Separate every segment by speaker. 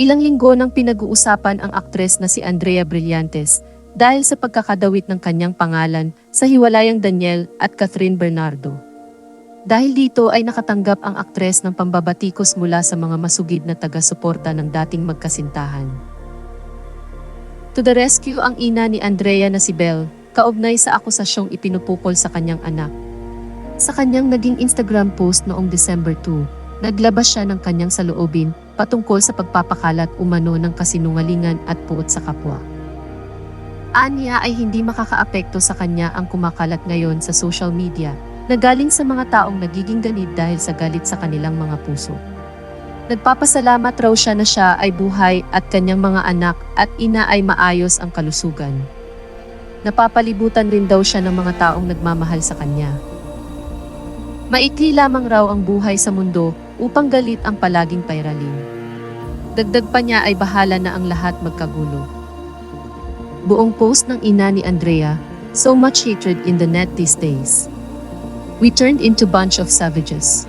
Speaker 1: Ilang linggo nang pinag-uusapan ang aktres na si Andrea Brillantes dahil sa pagkakadawit ng kanyang pangalan sa hiwalayang Daniel at Catherine Bernardo. Dahil dito ay nakatanggap ang aktres ng pambabatikos mula sa mga masugid na taga-suporta ng dating magkasintahan. To the rescue ang ina ni Andrea na si Belle, kaugnay sa akusasyong ipinupukol sa kanyang anak. Sa kanyang naging Instagram post noong December 2, naglabas siya ng kanyang saloobin patungkol sa pagpapakalat umano ng kasinungalingan at puot sa kapwa. Anya ay hindi makakaapekto sa kanya ang kumakalat ngayon sa social media na galing sa mga taong nagiging ganid dahil sa galit sa kanilang mga puso. Nagpapasalamat raw siya na siya ay buhay at kanyang mga anak at ina ay maayos ang kalusugan. Napapalibutan rin daw siya ng mga taong nagmamahal sa kanya. Maikli lamang raw ang buhay sa mundo upang galit ang palaging pairalin. Dagdag pa niya ay bahala na ang lahat magkagulo. Buong post ng ina ni Andrea, so much hatred in the net these days. We turned into bunch of savages.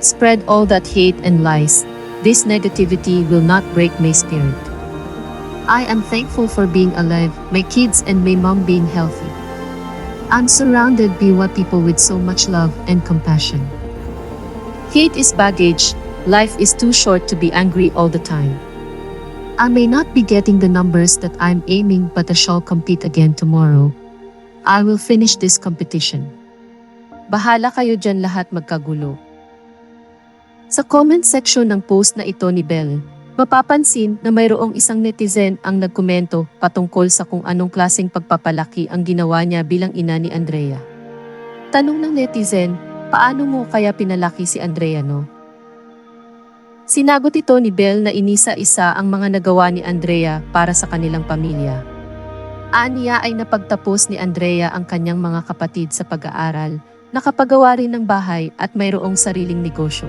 Speaker 1: Spread all that hate and lies. This negativity will not break my spirit. I am thankful for being alive, my kids and my mom being healthy. I'm surrounded by what people with so much love and compassion. Hate is baggage. Life is too short to be angry all the time. I may not be getting the numbers that I'm aiming, but I shall compete again tomorrow. I will finish this competition. Bahala kayo dyan lahat magkagulo. Sa comment section ng post na ito ni Belle, mapapansin na mayroong isang netizen ang nagkomento patungkol sa kung anong klaseng pagpapalaki ang ginawa niya bilang ina ni Andrea. Tanong ng netizen, paano mo kaya pinalaki si Andrea no? Sinagot ito ni Belle na inisa-isa ang mga nagawa ni Andrea para sa kanilang pamilya. Aniya ay napagtapos ni Andrea ang kanyang mga kapatid sa pag-aaral, nakapagawa rin ng bahay at mayroong sariling negosyo.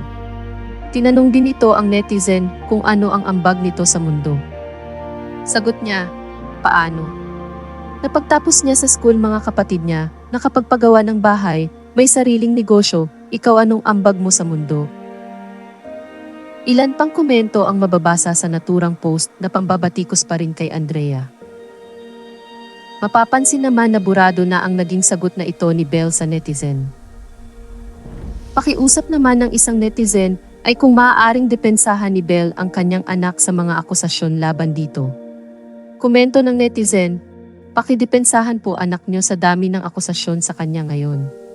Speaker 1: Tinanong din ito ang netizen kung ano ang ambag nito sa mundo. Sagot niya, paano? Napagtapos niya sa school mga kapatid niya, nakapagpagawa ng bahay, may sariling negosyo, ikaw anong ambag mo sa mundo? Ilan pang komento ang mababasa sa naturang post na pambabatikos pa rin kay Andrea. Mapapansin naman na burado na ang naging sagot na ito ni Belle sa netizen. Pakiusap naman ng isang netizen ay kung maaaring depensahan ni Belle ang kanyang anak sa mga akusasyon laban dito. Komento ng netizen, pakidepensahan po anak niyo sa dami ng akusasyon sa kanya ngayon.